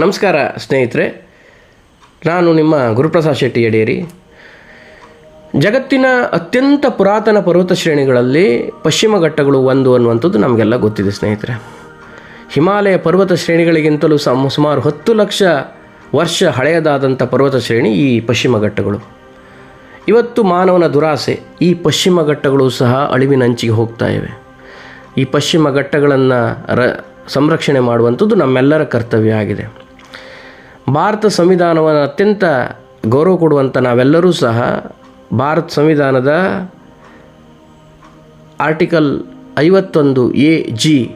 ನಮಸ್ಕಾರ ಸ್ನೇಹಿತರೆ, ನಾನು ನಿಮ್ಮ ಗುರುಪ್ರಸಾದ್ ಶೆಟ್ಟಿ ಯಡೇರಿ ಜಗತ್ತಿನ ಅತ್ಯಂತ ಪುರಾತನ ಪರ್ವತ ಶ್ರೇಣಿಗಳಲ್ಲಿ ಪಶ್ಚಿಮ ಘಟ್ಟಗಳು ಒಂದು ಅನ್ನುವಂಥದ್ದು ನಮಗೆಲ್ಲ ಗೊತ್ತಿದೆ ಸ್ನೇಹಿತರೆ. ಹಿಮಾಲಯ ಪರ್ವತ ಶ್ರೇಣಿಗಳಿಗಿಂತಲೂ ಸಮ, ಸುಮಾರು ಹತ್ತು ಲಕ್ಷ ವರ್ಷ ಹಳೆಯದಾದಂಥ ಪರ್ವತ ಶ್ರೇಣಿ ಈ ಪಶ್ಚಿಮ ಘಟ್ಟಗಳು. ಇವತ್ತು ಮಾನವನ ದುರಾಸೆ ಈ ಪಶ್ಚಿಮ ಘಟ್ಟಗಳು ಸಹ ಅಳಿವಿನಂಚಿಗೆ ಹೋಗ್ತಾ ಇವೆ. ಈ ಪಶ್ಚಿಮ ಘಟ್ಟಗಳನ್ನು ರ, ಸಂರಕ್ಷಣೆ ಮಾಡುವಂಥದ್ದು ನಮ್ಮೆಲ್ಲರ ಕರ್ತವ್ಯ ಆಗಿದೆ. ಭಾರತ ಸಂವಿಧಾನವನ್ನು ಅತ್ಯಂತ ಗೌರವ ಕೊಡುವಂಥ ನಾವೆಲ್ಲರೂ ಸಹ ಭಾರತ ಸಂವಿಧಾನದ ಆರ್ಟಿಕಲ್ ಐವತ್ತೊಂದು ಎ ಜಿ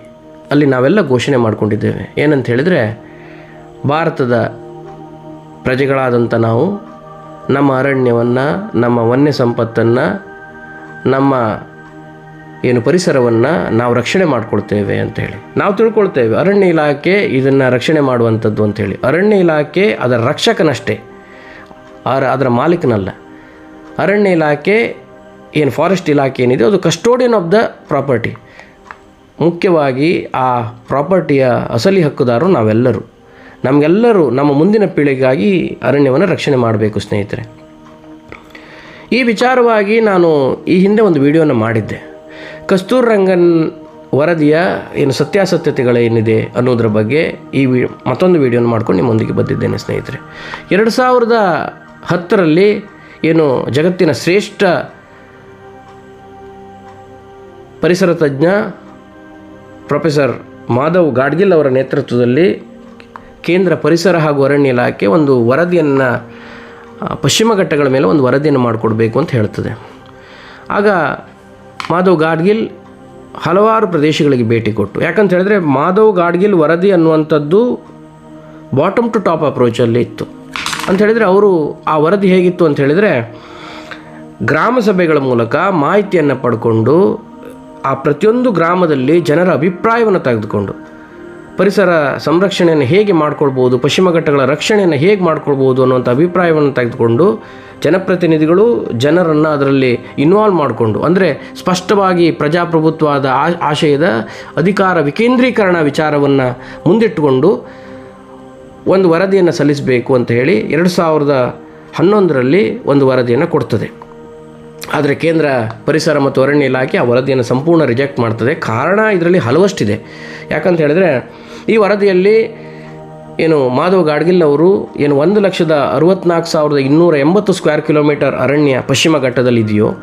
ಅಲ್ಲಿ ನಾವೆಲ್ಲ ಘೋಷಣೆ ಮಾಡಿಕೊಂಡಿದ್ದೇವೆ. ಏನಂತ ಹೇಳಿದರೆ ಭಾರತದ ಪ್ರಜೆಗಳಾದಂಥ ನಾವು ನಮ್ಮ ಅರಣ್ಯವನ್ನು, ನಮ್ಮ ವನ್ಯ ಸಂಪತ್ತನ್ನು ನಮ್ಮ ಏನು ಪರಿಸರವನ್ನು ನಾವು ರಕ್ಷಣೆ ಮಾಡ್ಕೊಳ್ತೇವೆ ಅಂತೇಳಿ ನಾವು ತಿಳ್ಕೊಳ್ತೇವೆ ಅರಣ್ಯ ಇಲಾಖೆ ಇದನ್ನು ರಕ್ಷಣೆ ಮಾಡುವಂಥದ್ದು ಅಂತೇಳಿ ಅರಣ್ಯ ಇಲಾಖೆ ಅದರ ರಕ್ಷಕನಷ್ಟೇ. ಅದರ ಅದರ ಮಾಲೀಕನಲ್ಲ. ಅರಣ್ಯ ಇಲಾಖೆ ಏನು ಫಾರೆಸ್ಟ್ ಇಲಾಖೆ ಏನಿದೆ ಅದು ಕಸ್ಟೋಡಿಯನ್ ಆಫ್ ದ ಪ್ರಾಪರ್ಟಿ ಮುಖ್ಯವಾಗಿ ಆ ಪ್ರಾಪರ್ಟಿಯ ಅಸಲಿ ಹಕ್ಕುದಾರರು ನಾವೆಲ್ಲರೂ. ನಮಗೆಲ್ಲರೂ ನಮ್ಮ ಮುಂದಿನ ಪೀಳಿಗೆಗಾಗಿ ಅರಣ್ಯವನ್ನು ರಕ್ಷಣೆ ಮಾಡಬೇಕು ಸ್ನೇಹಿತರೆ. ಈ ವಿಚಾರವಾಗಿ ನಾನು ಈ ಹಿಂದೆ ಒಂದು ವಿಡಿಯೋನ ಮಾಡಿದ್ದೆ. ಕಸ್ತೂರ್ ರಂಗನ್ ವರದಿಯ ಏನು ಸತ್ಯಾಸತ್ಯತೆಗಳೇನಿದೆ ಅನ್ನೋದ್ರ ಬಗ್ಗೆ ಈ ವಿ, ಮತ್ತೊಂದು ವಿಡಿಯೋನ ಮಾಡ್ಕೊಂಡು ನಿಮ್ಮೊಂದಿಗೆ ಬಂದಿದ್ದೇನೆ ಸ್ನೇಹಿತರೆ. ಎರಡು ಸಾವಿರದ ಹತ್ತರಲ್ಲಿ ಏನು ಜಗತ್ತಿನ ಶ್ರೇಷ್ಠ ಪರಿಸರ ತಜ್ಞ ಪ್ರೊಫೆಸರ್ ಮಾಧವ್ ಗಾಡ್ಗಿಲ್ ಅವರ ನೇತೃತ್ವದಲ್ಲಿ ಕೇಂದ್ರ ಪರಿಸರ ಹಾಗೂ ಅರಣ್ಯ ಇಲಾಖೆ ಒಂದು ವರದಿಯನ್ನು ಪಶ್ಚಿಮ ಘಟ್ಟಗಳ ಮೇಲೆ ಒಂದು ವರದಿಯನ್ನು ಮಾಡಿಕೊಡ್ಬೇಕು ಅಂತ ಹೇಳ್ತದೆ. ಆಗ ಮಾಧವ್ ಗಾಡ್ಗಿಲ್ ಹಲವಾರು ಪ್ರದೇಶಗಳಿಗೆ ಭೇಟಿ ಕೊಟ್ಟು, ಯಾಕಂತ ಹೇಳಿದ್ರೆ ಮಾಧವ್ ಗಾಡ್ಗಿಲ್ ವರದಿ ಅನ್ನುವಂಥದ್ದು ಬಾಟಮ್ ಟು ಟಾಪ್ ಅಪ್ರೋಚಲ್ಲಿ ಇತ್ತು. ಅಂತ ಹೇಳಿದರೆ ಅವರು ಆ ವರದಿ ಹೇಗಿತ್ತು ಅಂತ ಹೇಳಿದರೆ, ಗ್ರಾಮ ಸಭೆಗಳ ಮೂಲಕ ಮಾಹಿತಿಯನ್ನು ಪಡ್ಕೊಂಡು ಆ ಪ್ರತಿಯೊಂದು ಗ್ರಾಮದಲ್ಲಿ ಜನರ ಅಭಿಪ್ರಾಯವನ್ನು ತೆಗೆದುಕೊಂಡು ಪರಿಸರ ಸಂರಕ್ಷಣೆಯನ್ನು ಹೇಗೆ ಮಾಡ್ಕೊಳ್ಬೋದು, ಪಶ್ಚಿಮ ಘಟ್ಟಗಳ ರಕ್ಷಣೆಯನ್ನು ಹೇಗೆ ಮಾಡ್ಕೊಳ್ಬೋದು ಅನ್ನುವಂಥ ಅಭಿಪ್ರಾಯವನ್ನು ತೆಗೆದುಕೊಂಡು ಜನಪ್ರತಿನಿಧಿಗಳು ಜನರನ್ನು ಅದರಲ್ಲಿ ಇನ್ವಾಲ್ವ್ ಮಾಡಿಕೊಂಡು, ಅಂದರೆ ಸ್ಪಷ್ಟವಾಗಿ ಪ್ರಜಾಪ್ರಭುತ್ವದ ಆಶಯದ ಅಧಿಕಾರ ವಿಕೇಂದ್ರೀಕರಣ ವಿಚಾರವನ್ನು ಮುಂದಿಟ್ಟುಕೊಂಡು ಒಂದು ವರದಿಯನ್ನು ಸಲ್ಲಿಸಬೇಕು ಅಂತ ಹೇಳಿ ಎರಡು ಸಾವಿರದ ಹನ್ನೊಂದರಲ್ಲಿ ಒಂದು ವರದಿಯನ್ನು ಕೊಡ್ತದೆ. ಆದರೆ ಕೇಂದ್ರ ಪರಿಸರ ಮತ್ತು ಅರಣ್ಯ ಇಲಾಖೆ ಆ ವರದಿಯನ್ನು ಸಂಪೂರ್ಣ ರಿಜೆಕ್ಟ್ ಮಾಡ್ತದೆ. ಕಾರಣ ಇದರಲ್ಲಿ ಹಲವಷ್ಟಿದೆ. ಯಾಕಂತ ಹೇಳಿದ್ರೆ ಈ ವರದಿಯಲ್ಲಿ ಏನು ಮಾಧವ್ ಗಾಡ್ಗಿಲ್ ಅವರು ಏನು ಒಂದು ಲಕ್ಷದ ಅರವತ್ನಾಲ್ಕು ಸಾವಿರದ ಇನ್ನೂರ ಎಂಬತ್ತು ಸ್ಕ್ವೇರ್ ಕಿಲೋಮೀಟರ್ ಅರಣ್ಯ ಪಶ್ಚಿಮ ಘಟ್ಟದಲ್ಲಿ ಇದೆಯೋ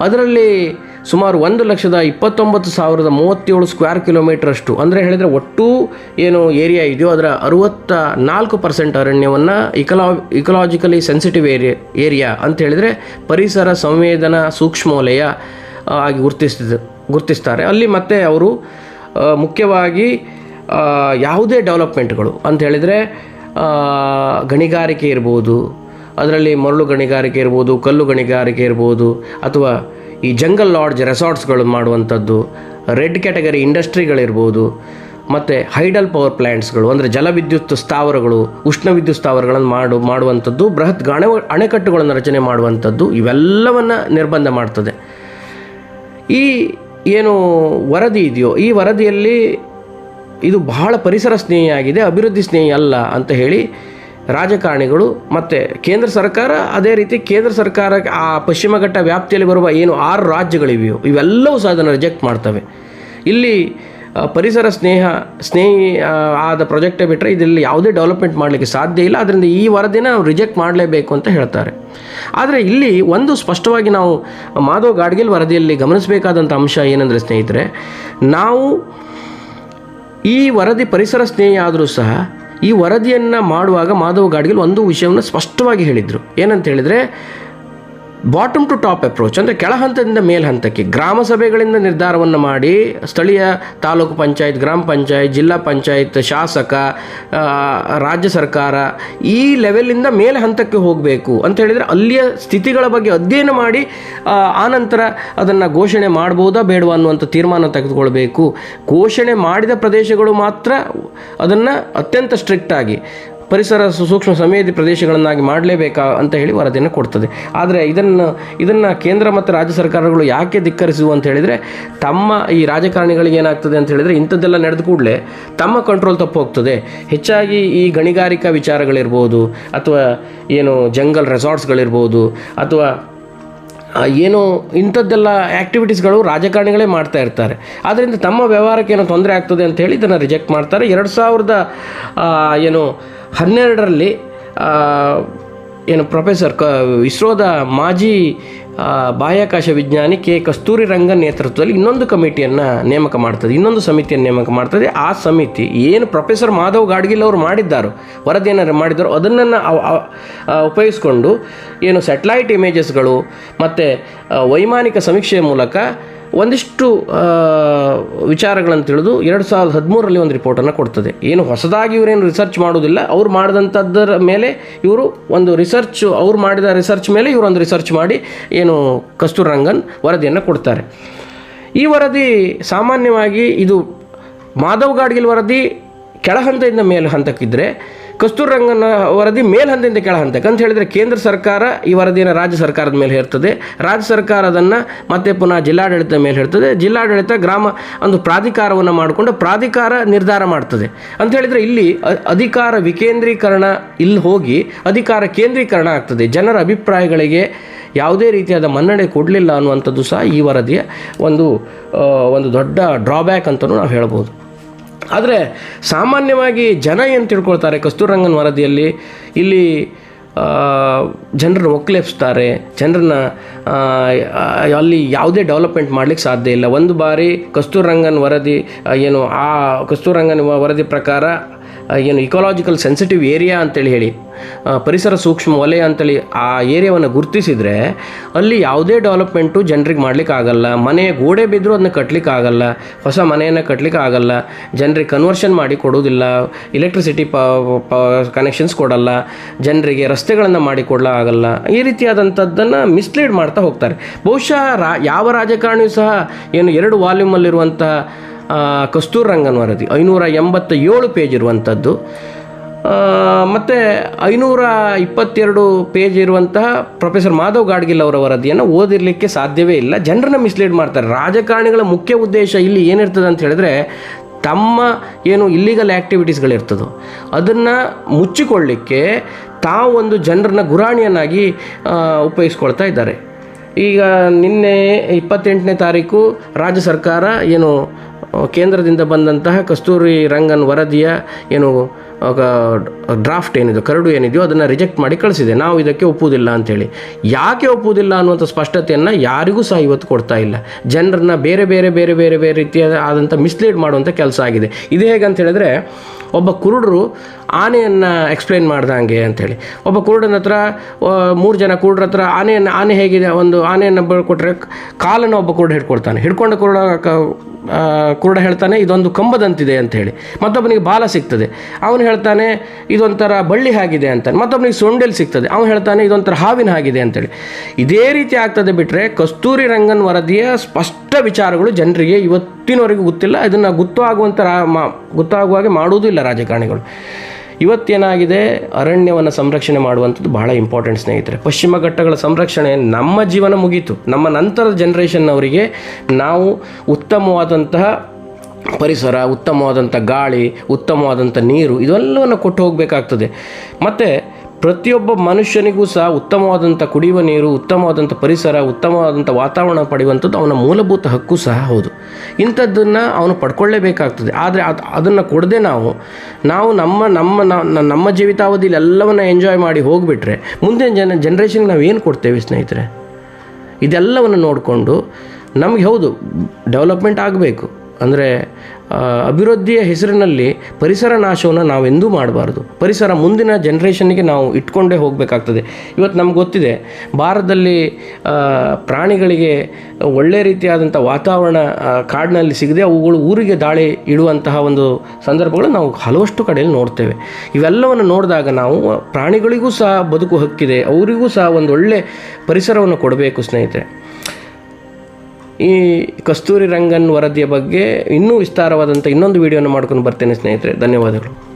ಅದರಲ್ಲಿ ಸುಮಾರು ಒಂದು ಲಕ್ಷದ ಇಪ್ಪತ್ತೊಂಬತ್ತು ಸಾವಿರದ ಮೂವತ್ತೇಳು ಸ್ಕ್ವೇರ್ ಕಿಲೋಮೀಟರ್ ಅಷ್ಟು ಅಂದರೆ ಹೇಳಿದರೆ ಒಟ್ಟು ಏನು ಏರಿಯಾ ಇದೆಯೋ ಅದರ ಅರುವತ್ತ ನಾಲ್ಕು ಪರ್ಸೆಂಟ್ ಅರಣ್ಯವನ್ನು ಇಕಲಾ, ಇಕಲಾಜಿಕಲಿ ಸೆನ್ಸಿಟಿವ್ ಏರಿಯಾ ಏರಿಯಾ ಅಂತ ಹೇಳಿದರೆ ಪರಿಸರ ಸಂವೇದನಾ ಸೂಕ್ಷ್ಮವಲಯ ಆಗಿ ಗುರುತಿಸ್ತಿದ್ದ ಗುರುತಿಸ್ತಾರೆ. ಅಲ್ಲಿ ಮತ್ತೆ ಅವರು ಮುಖ್ಯವಾಗಿ ಯಾವುದೇ ಡೆವಲಪ್ಮೆಂಟ್ಗಳು ಅಂತ ಹೇಳಿದರೆ ಗಣಿಗಾರಿಕೆ ಇರ್ಬೋದು, ಅದರಲ್ಲಿ ಮರಳು ಗಣಿಗಾರಿಕೆ ಇರ್ಬೋದು, ಕಲ್ಲು ಗಣಿಗಾರಿಕೆ ಇರ್ಬೋದು, ಅಥವಾ ಈ ಜಂಗಲ್ ಲಾಡ್ಜ್ ರೆಸಾರ್ಟ್ಸ್ಗಳು ಮಾಡುವಂಥದ್ದು ರೆಡ್ ಕ್ಯಾಟಗರಿ ಇಂಡಸ್ಟ್ರಿಗಳಿರ್ಬೋದು ಮತ್ತು ಹೈಡಲ್ ಪವರ್ ಪ್ಲ್ಯಾಂಟ್ಸ್ಗಳು ಅಂದರೆ ಜಲವಿದ್ಯುತ್ ಸ್ಥಾವರಗಳು ಉಷ್ಣ ವಿದ್ಯುತ್ ಸ್ಥಾವರಗಳನ್ನು ಮಾಡು, ಮಾಡುವಂಥದ್ದು, ಬೃಹತ್ ಗಣ, ಅಣೆಕಟ್ಟುಗಳನ್ನು ರಚನೆ ಮಾಡುವಂಥದ್ದು, ಇವೆಲ್ಲವನ್ನು ನಿರ್ಬಂಧ ಮಾಡ್ತದೆ. ಈ ಏನು ವರದಿ ಇದೆಯೋ, ಈ ವರದಿಯಲ್ಲಿ ಇದು ಬಹಳ ಪರಿಸರ ಸ್ನೇಹಿಯಾಗಿದೆ, ಅಭಿವೃದ್ಧಿ ಸ್ನೇಹಿ ಅಲ್ಲ ಅಂತ ಹೇಳಿ ರಾಜಕಾರಣಿಗಳು ಮತ್ತು ಕೇಂದ್ರ ಸರ್ಕಾರ, ಅದೇ ರೀತಿ ಕೇಂದ್ರ ಸರ್ಕಾರ ಆ ಪಶ್ಚಿಮ ಘಟ್ಟ ವ್ಯಾಪ್ತಿಯಲ್ಲಿ ಬರುವ ಏನು ಆರು ರಾಜ್ಯಗಳಿವೆಯೋ, ಇವೆಲ್ಲವೂ ಸಹ ಅದನ್ನು ರಿಜೆಕ್ಟ್ ಮಾಡ್ತವೆ. ಇಲ್ಲಿ ಪರಿಸರ ಸ್ನೇಹ, ಸ್ನೇಹಿ ಆದ ಪ್ರಾಜೆಕ್ಟೇ ಬಿಟ್ಟರೆ ಇದರಲ್ಲಿ ಯಾವುದೇ ಡೆವಲಪ್ಮೆಂಟ್ ಮಾಡಲಿಕ್ಕೆ ಸಾಧ್ಯ ಇಲ್ಲ. ಅದರಿಂದ ಈ ವರದಿನ ನಾವು ರಿಜೆಕ್ಟ್ ಮಾಡಲೇಬೇಕು ಅಂತ ಹೇಳ್ತಾರೆ. ಆದರೆ ಇಲ್ಲಿ ಒಂದು ಸ್ಪಷ್ಟವಾಗಿ ನಾವು ಮಾಧವ್ ಗಾಡ್ಗಿಲ್ ವರದಿಯಲ್ಲಿ ಗಮನಿಸಬೇಕಾದಂಥ ಅಂಶ ಏನಂದರೆ ಸ್ನೇಹಿತರೆ, ನಾವು ಈ ವರದಿ ಪರಿಸರ ಸ್ನೇಹಿ ಆದರೂ ಸಹ ಈ ವರದಿಯನ್ನು ಮಾಡುವಾಗ ಮಾಧವ ಗಾಡ್ಗಿಲ್ ಒಂದು ವಿಷಯವನ್ನು ಸ್ಪಷ್ಟವಾಗಿ ಹೇಳಿದರು. ಏನಂತ ಹೇಳಿದರೆ ಬಾಟಮ್ ಟು ಟಾಪ್ ಅಪ್ರೋಚ್ ಅಂದರೆ ಕೆಳ ಹಂತದಿಂದ ಮೇಲ್ ಹಂತಕ್ಕೆ ಗ್ರಾಮ ಸಭೆಗಳಿಂದ ನಿರ್ಧಾರವನ್ನು ಮಾಡಿ ಸ್ಥಳೀಯ ತಾಲೂಕು ಪಂಚಾಯತ್, ಗ್ರಾಮ ಪಂಚಾಯತ್, ಜಿಲ್ಲಾ ಪಂಚಾಯತ್, ಶಾಸಕ ರಾಜ್ಯ ಸರ್ಕಾರ ಈ ಲೆವೆಲಿಂದ ಮೇಲೆ ಹಂತಕ್ಕೆ ಹೋಗಬೇಕು ಅಂತ ಹೇಳಿದರೆ ಅಲ್ಲಿಯ ಸ್ಥಿತಿಗಳ ಬಗ್ಗೆ ಅಧ್ಯಯನ ಮಾಡಿ ಆನಂತರ ಅದನ್ನು ಘೋಷಣೆ ಮಾಡ್ಬೋದಾ ಬೇಡವಾ ಅನ್ನುವಂಥ ತೀರ್ಮಾನ ತೆಗೆದುಕೊಳ್ಬೇಕು. ಘೋಷಣೆ ಮಾಡಿದ ಪ್ರದೇಶಗಳು ಮಾತ್ರ ಅದನ್ನು ಅತ್ಯಂತ ಸ್ಟ್ರಿಕ್ಟಾಗಿ ಪರಿಸರ ಸುಸೂಕ್ಷ್ಮ ಸಂವೇದಿ ಪ್ರದೇಶಗಳನ್ನಾಗಿ ಮಾಡಲೇಬೇಕಾ ಅಂತ ಹೇಳಿ ವರದಿಯನ್ನು ಕೊಡ್ತದೆ. ಆದರೆ ಇದನ್ನು ಇದನ್ನು ಕೇಂದ್ರ ಮತ್ತು ರಾಜ್ಯ ಸರ್ಕಾರಗಳು ಯಾಕೆ ಧಿಕ್ಕರಿಸುವು ಅಂತ ಹೇಳಿದರೆ, ತಮ್ಮ ಈ ರಾಜಕಾರಣಿಗಳಿಗೆ ಏನಾಗ್ತದೆ ಅಂತ ಹೇಳಿದರೆ, ಇಂಥದ್ದೆಲ್ಲ ನಡೆದ ಕೂಡಲೇ ತಮ್ಮ ಕಂಟ್ರೋಲ್ ತಪ್ಪು ಹೋಗ್ತದೆ. ಹೆಚ್ಚಾಗಿ ಈ ಗಣಿಗಾರಿಕಾ ವಿಚಾರಗಳಿರ್ಬೋದು, ಅಥವಾ ಏನು ಜಂಗಲ್ ರೆಸಾರ್ಟ್ಸ್ಗಳಿರ್ಬೋದು ಅಥವಾ ಏನು ಇಂಥದ್ದೆಲ್ಲ ಆ್ಯಕ್ಟಿವಿಟೀಸ್ಗಳು ರಾಜಕಾರಣಿಗಳೇ ಮಾಡ್ತಾ ಇರ್ತಾರೆ. ಆದ್ದರಿಂದ ತಮ್ಮ ವ್ಯವಹಾರಕ್ಕೆ ಏನೋ ತೊಂದರೆ ಆಗ್ತದೆ ಅಂತ ಹೇಳಿ ಇದನ್ನು ರಿಜೆಕ್ಟ್ ಮಾಡ್ತಾರೆ. ಎರಡು ಸಾವಿರದ ಏನು ಹನ್ನೆರಡರಲ್ಲಿ ಏನು ಪ್ರೊಫೆಸರ್ ಕ, ಇಸ್ರೋದ ಮಾಜಿ ಬಾಹ್ಯಾಕಾಶ ವಿಜ್ಞಾನಿ ಕೆ. ಕಸ್ತೂರಿ ರಂಗನ್ ನೇತೃತ್ವದಲ್ಲಿ ಇನ್ನೊಂದು ಕಮಿಟಿಯನ್ನು ನೇಮಕ ಮಾಡ್ತದೆ. ಇನ್ನೊಂದು ಸಮಿತಿಯನ್ನು ನೇಮಕ ಮಾಡ್ತದೆ. ಆ ಸಮಿತಿ ಏನು ಪ್ರೊಫೆಸರ್ ಮಾಧವ್ ಗಾಡ್ಗಿಲ್ ಅವರು ಮಾಡಿದ್ದಾರೋ, ವರದಿಯನ್ನು ಮಾಡಿದ್ದಾರೋ ಅದನ್ನು ಉಪಯೋಗಿಸ್ಕೊಂಡು, ಏನು ಸ್ಯಾಟಲೈಟ್ ಇಮೇಜಸ್ಗಳು ಮತ್ತು ವೈಮಾನಿಕ ಸಮೀಕ್ಷೆಯ ಮೂಲಕ ಒಂದಿಷ್ಟು ವಿಚಾರಗಳನ್ನು ತಿಳಿದು ಎರಡು ಸಾವಿರದ ಹದಿಮೂರರಲ್ಲಿ ಒಂದು ರಿಪೋರ್ಟನ್ನು ಕೊಡ್ತದೆ. ಏನು ಹೊಸದಾಗಿ ಇವರೇನು ರಿಸರ್ಚ್ ಮಾಡೋದಿಲ್ಲ, ಅವ್ರು ಮಾಡಿದಂಥದ್ದರ ಮೇಲೆ ಇವರು ಒಂದು ರಿಸರ್ಚ್ ಅವ್ರು ಮಾಡಿದ ರಿಸರ್ಚ್ ಮೇಲೆ ಇವರು ಒಂದು ರಿಸರ್ಚ್ ಮಾಡಿ ಏನು ಕಸ್ತೂರ್ ರಂಗನ್ ವರದಿಯನ್ನು ಕೊಡ್ತಾರೆ. ಈ ವರದಿ ಸಾಮಾನ್ಯವಾಗಿ ಇದು ಮಾಧವ್ ಗಾಡ್ಗಿಲ್ ವರದಿ ಕೆಳ ಹಂತದಿಂದ ಹಂತಕ್ಕಿದ್ದರೆ ಕಸ್ತೂರ್ ರಂಗನ ವರದಿ ಮೇಲ್ಹಂತದಿಂದ ಕೆಳ ಹಂತಕ್ಕೆ ಅಂತ ಹೇಳಿದರೆ ಕೇಂದ್ರ ಸರ್ಕಾರ ಈ ವರದಿಯನ್ನು ರಾಜ್ಯ ಸರ್ಕಾರದ ಮೇಲೆ ಹೇರ್ತದೆ. ರಾಜ್ಯ ಸರ್ಕಾರ ಅದನ್ನು ಮತ್ತೆ ಪುನಃ ಜಿಲ್ಲಾಡಳಿತದ ಮೇಲೆ ಹೇಳ್ತದೆ ಜಿಲ್ಲಾಡಳಿತ ಗ್ರಾಮ ಒಂದು ಪ್ರಾಧಿಕಾರವನ್ನು ಮಾಡಿಕೊಂಡು ಪ್ರಾಧಿಕಾರ ನಿರ್ಧಾರ ಮಾಡ್ತದೆ. ಅಂತ ಹೇಳಿದರೆ ಇಲ್ಲಿ ಅಧಿಕಾರ ವಿಕೇಂದ್ರೀಕರಣ ಇಲ್ಲಿ ಹೋಗಿ ಅಧಿಕಾರ ಕೇಂದ್ರೀಕರಣ ಆಗ್ತದೆ. ಜನರ ಅಭಿಪ್ರಾಯಗಳಿಗೆ ಯಾವುದೇ ರೀತಿಯಾದ ಮನ್ನಣೆ ಕೊಡಲಿಲ್ಲ ಅನ್ನುವಂಥದ್ದು ಸಹ ಈ ವರದಿಯ ಒಂದು ಒಂದು ದೊಡ್ಡ ಡ್ರಾಬ್ಯಾಕ್ ಅಂತಲೂ ನಾವು ಹೇಳ್ಬೋದು. ಆದರೆ ಸಾಮಾನ್ಯವಾಗಿ ಜನ ಏನು ತಿಳ್ಕೊಳ್ತಾರೆ? ಕಸ್ತೂರಂಗನ್ ವರದಿಯಲ್ಲಿ ಇಲ್ಲಿ ಜನರನ್ನು ಒಕ್ಕಲೆಬ್ಸ್ತಾರೆ ಜನರನ್ನ ಅಲ್ಲಿ ಯಾವುದೇ ಡೆವಲಪ್ಮೆಂಟ್ ಮಾಡಲಿಕ್ಕೆ ಸಾಧ್ಯ ಇಲ್ಲ. ಒಂದು ಬಾರಿ ಕಸ್ತೂರಂಗನ್ ವರದಿ ಏನು, ಆ ಕಸ್ತೂರಂಗನ್ ವರದಿ ಪ್ರಕಾರ ಏನು ಇಕೋಲಾಜಿಕಲ್ ಸೆನ್ಸಿಟಿವ್ ಏರಿಯಾ ಅಂತೇಳಿ ಹೇಳಿ ಪರಿಸರ ಸೂಕ್ಷ್ಮ ವಲಯ ಅಂತೇಳಿ ಆ ಏರಿಯಾವನ್ನು ಗುರುತಿಸಿದರೆ ಅಲ್ಲಿ ಯಾವುದೇ ಡೆವಲಪ್ಮೆಂಟು ಜನರಿಗೆ ಮಾಡ್ಲಿಕ್ಕೆ ಆಗಲ್ಲ. ಮನೆ ಗೋಡೆ ಬಿದ್ದರೂ ಅದನ್ನ ಕಟ್ಲಿಕ್ಕೆ ಆಗಲ್ಲ. ಹೊಸ ಮನೆಯನ್ನು ಕಟ್ಲಿಕ್ಕೆ ಆಗಲ್ಲ. ಜನರಿಗೆ ಕನ್ವರ್ಷನ್ ಮಾಡಿ ಕೊಡೋದಿಲ್ಲ ಎಲೆಕ್ಟ್ರಿಸಿಟಿ ಪ ಕನೆಕ್ಷನ್ಸ್ ಕೊಡಲ್ಲ. ಜನರಿಗೆ ರಸ್ತೆಗಳನ್ನು ಮಾಡಿ ಕೊಡಲ ಆಗಲ್ಲ. ಈ ರೀತಿಯಾದಂಥದ್ದನ್ನು ಮಿಸ್ಲೀಡ್ ಮಾಡ್ತಾ ಹೋಗ್ತಾರೆ. ಬಹುಶಃ ರಾ, ಯಾವ ರಾಜಕಾರಣಿಯೂ ಸಹ ಏನು ಎರಡು ವಾಲ್ಯೂಮಲ್ಲಿರುವಂತಹ ಕಸ್ತೂರ್ ರಂಗನ್ ವರದಿ. ಐನೂರ ಎಂಬತ್ತ ಏಳು ಪೇಜ್ ಇರುವಂಥದ್ದು ಮತ್ತು ಐನೂರ ಇಪ್ಪತ್ತೆರಡು ಪೇಜ್ ಇರುವಂತಹ ಪ್ರೊಫೆಸರ್ ಮಾಧವ್ ಗಾಡ್ಗಿಲ್ ಅವರ ವರದಿಯನ್ನು ಓದಿರಲಿಕ್ಕೆ ಸಾಧ್ಯವೇ ಇಲ್ಲ. ಜನರನ್ನ ಮಿಸ್ಲೀಡ್ ಮಾಡ್ತಾರೆ. ರಾಜಕಾರಣಿಗಳ ಮುಖ್ಯ ಉದ್ದೇಶ ಇಲ್ಲಿ ಏನಿರ್ತದೆ ಅಂತ ಹೇಳಿದ್ರೆ ತಮ್ಮ ಏನು ಇಲ್ಲಿಗಲ್ ಆ್ಯಕ್ಟಿವಿಟೀಸ್ಗಳಿರ್ತದೋ ಅದನ್ನು ಮುಚ್ಚಿಕೊಳ್ಳಿಕ್ಕೆ ತಾವೊಂದು ಜನರನ್ನ ಗುರಾಣಿಯನ್ನಾಗಿ ಉಪಯೋಗಿಸ್ಕೊಳ್ತಾ ಇದ್ದಾರೆ. ಈಗ ನಿನ್ನೆ ಇಪ್ಪತ್ತೆಂಟನೇ ತಾರೀಕು ರಾಜ್ಯ ಸರ್ಕಾರ ಏನು ಕೇಂದ್ರದಿಂದ ಬಂದಂತಹ ಕಸ್ತೂರಿ ರಂಗನ್ ವರದಿಯ ಏನು ಡ್ರಾಫ್ಟ್ ಏನಿದೆ, ಕರಡು ಏನಿದೆಯೋ ಅದನ್ನು ರಿಜೆಕ್ಟ್ ಮಾಡಿ ಕಳಿಸಿದೆ. ನಾವು ಇದಕ್ಕೆ ಒಪ್ಪುವುದಿಲ್ಲ ಅಂತೇಳಿ. ಯಾಕೆ ಒಪ್ಪುವುದಿಲ್ಲ ಅನ್ನುವಂಥ ಸ್ಪಷ್ಟತೆಯನ್ನು ಯಾರಿಗೂ ಸಹ ಇವತ್ತು ಕೊಡ್ತಾ ಇಲ್ಲ. ಜನರನ್ನ ಬೇರೆ ಬೇರೆ ಬೇರೆ ಬೇರೆ ಬೇರೆ ರೀತಿಯಾದ ಆದಂಥ ಮಿಸ್ಲೀಡ್ ಮಾಡುವಂಥ ಕೆಲಸ ಆಗಿದೆ. ಇದು ಹೇಗಂತ ಹೇಳಿದ್ರೆ, ಒಬ್ಬ ಕುರುಡರು ಆನೆಯನ್ನು ಎಕ್ಸ್ಪ್ಲೈನ್ ಮಾಡ್ದಂಗೆ ಅಂಥೇಳಿ ಒಬ್ಬ ಕುರುಡನ ಹತ್ರ ಮೂರು ಜನ ಕುರುಡ್ರ ಹತ್ರ ಆನೆಯನ್ನು, ಆನೆ ಹೇಗಿದೆ, ಒಂದು ಆನೆಯನ್ನು ಕೊಟ್ಟರೆ ಕಾಲನ್ನು ಒಬ್ಬ ಕುರುಡ ಹಿಡ್ಕೊಳ್ತಾನೆ. ಹಿಡ್ಕೊಂಡು ಕುರುಡ ಕುರುಡ ಹೇಳ್ತಾನೆ, ಇದೊಂದು ಕಂಬದಂತಿದೆ ಅಂತ ಹೇಳಿ ಮತ್ತೊಬ್ಬನಿಗೆ ಬಾಲ ಸಿಗ್ತದೆ. ಅವನು ಹೇಳ್ತಾನೆ, ಇದೊಂಥರ ಬಳ್ಳಿ ಆಗಿದೆ ಅಂತ ಮತ್ತೊಬ್ಬನಿಗೆ ಸೊಂಡೆಲ್ ಸಿಗ್ತದೆ. ಅವನು ಹೇಳ್ತಾನೆ, ಇದೊಂಥರ ಹಾವಿನ ಆಗಿದೆ ಅಂತೇಳಿ. ಇದೇ ರೀತಿ ಆಗ್ತದೆ ಬಿಟ್ಟರೆ ಕಸ್ತೂರಿ ರಂಗನ್ ವರದಿಯ ಸ್ಪಷ್ಟ ವಿಚಾರಗಳು ಜನರಿಗೆ ಇವತ್ತಿನವರೆಗೂ ಗೊತ್ತಿಲ್ಲ. ಇದನ್ನು ಗೊತ್ತಾಗುವಂಥ ಮಾ ಗೊತ್ತಾಗುವಾಗೆ ಮಾಡುವುದೂ ಇಲ್ಲ ರಾಜಕಾರಣಿಗಳು. ಇವತ್ತೇನಾಗಿದೆ? ಅರಣ್ಯವನ್ನು ಸಂರಕ್ಷಣೆ ಮಾಡುವಂಥದ್ದು ಬಹಳ ಇಂಪಾರ್ಟೆಂಟ್ ಸ್ನೇಹಿತರೆ. ಪಶ್ಚಿಮ ಘಟ್ಟಗಳ ಸಂರಕ್ಷಣೆ ನಮ್ಮ ಜೀವನ ಮುಗೀತು. ನಮ್ಮ ನಂತರದ ಜನ್ರೇಷನ್ನವರಿಗೆ ನಾವು ಉತ್ತಮವಾದಂತಹ ಪರಿಸರ ಉತ್ತಮವಾದಂಥ ಗಾಳಿ ಉತ್ತಮವಾದಂಥ ನೀರು, ಇದೆಲ್ಲವನ್ನು ಕೊಟ್ಟು ಹೋಗಬೇಕಾಗ್ತದೆ. ಮತ್ತು ಪ್ರತಿಯೊಬ್ಬ ಮನುಷ್ಯನಿಗೂ ಸಹ ಉತ್ತಮವಾದಂಥ ಕುಡಿಯುವ ನೀರು, ಉತ್ತಮವಾದಂಥ ಪರಿಸರ, ಉತ್ತಮವಾದಂಥ ವಾತಾವರಣ ಪಡೆಯುವಂಥದ್ದು ಅವನ ಮೂಲಭೂತ ಹಕ್ಕು ಸಹ ಹೌದು. ಇಂಥದ್ದನ್ನು ಅವನು ಪಡ್ಕೊಳ್ಳೇಬೇಕಾಗ್ತದೆ. ಆದರೆ ಅದು, ಅದನ್ನು ಕೊಡದೆ ನಾವು ನಾವು ನಮ್ಮ ನಮ್ಮ ನಮ್ಮ ಜೀವಿತಾವಧಿಯಲ್ಲಿ ಎಲ್ಲವನ್ನ ಎಂಜಾಯ್ ಮಾಡಿ ಹೋಗಿಬಿಟ್ರೆ, ಮುಂದಿನ ಜನ ಜನ್ರೇಷನ್ಗೆ ನಾವು ಏನು ಕೊಡ್ತೇವೆ ಸ್ನೇಹಿತರೆ? ಇದೆಲ್ಲವನ್ನು ನೋಡಿಕೊಂಡು ನಮಗೆ ಹೌದು ಡೆವಲಪ್ಮೆಂಟ್ ಆಗಬೇಕು. ಅಂದರೆ ಅಭಿವೃದ್ಧಿಯ ಹೆಸರಿನಲ್ಲಿ ಪರಿಸರ ನಾಶವನ್ನು ನಾವೆಂದೂ ಮಾಡಬಾರ್ದು. ಪರಿಸರ ಮುಂದಿನ ಜನ್ರೇಷನ್ಗೆ ನಾವು ಇಟ್ಕೊಂಡೇ ಹೋಗಬೇಕಾಗ್ತದೆ. ಇವತ್ತು ನಮ್ಗೆ ಗೊತ್ತಿದೆ, ಭಾರತದಲ್ಲಿ ಪ್ರಾಣಿಗಳಿಗೆ ಒಳ್ಳೆ ರೀತಿಯಾದಂಥ ವಾತಾವರಣ ಕಾಡಿನಲ್ಲಿ ಸಿಗದೆ ಅವುಗಳು ಊರಿಗೆ ದಾಳಿ ಇಡುವಂತಹ ಒಂದು ಸಂದರ್ಭಗಳು ನಾವು ಹಲವಷ್ಟು ಕಡೆಯಲ್ಲಿ ನೋಡ್ತೇವೆ. ಇವೆಲ್ಲವನ್ನು ನೋಡಿದಾಗ ನಾವು, ಪ್ರಾಣಿಗಳಿಗೂ ಸಹ ಬದುಕು ಹಕ್ಕಿದೆ, ಅವರಿಗೂ ಸಹ ಒಂದು ಒಳ್ಳೆ ಪರಿಸರವನ್ನು ಕೊಡಬೇಕು ಸ್ನೇಹಿತರೆ. ಈ ಕಸ್ತೂರಿ ರಂಗನ್ ವರದಿಯ ಬಗ್ಗೆ ಇನ್ನೂ ವಿಸ್ತಾರವಾದಂಥ ಇನ್ನೊಂದು ವಿಡಿಯೋನ ಮಾಡ್ಕೊಂಡು ಬರ್ತೇನೆ ಸ್ನೇಹಿತರೆ. ಧನ್ಯವಾದಗಳು.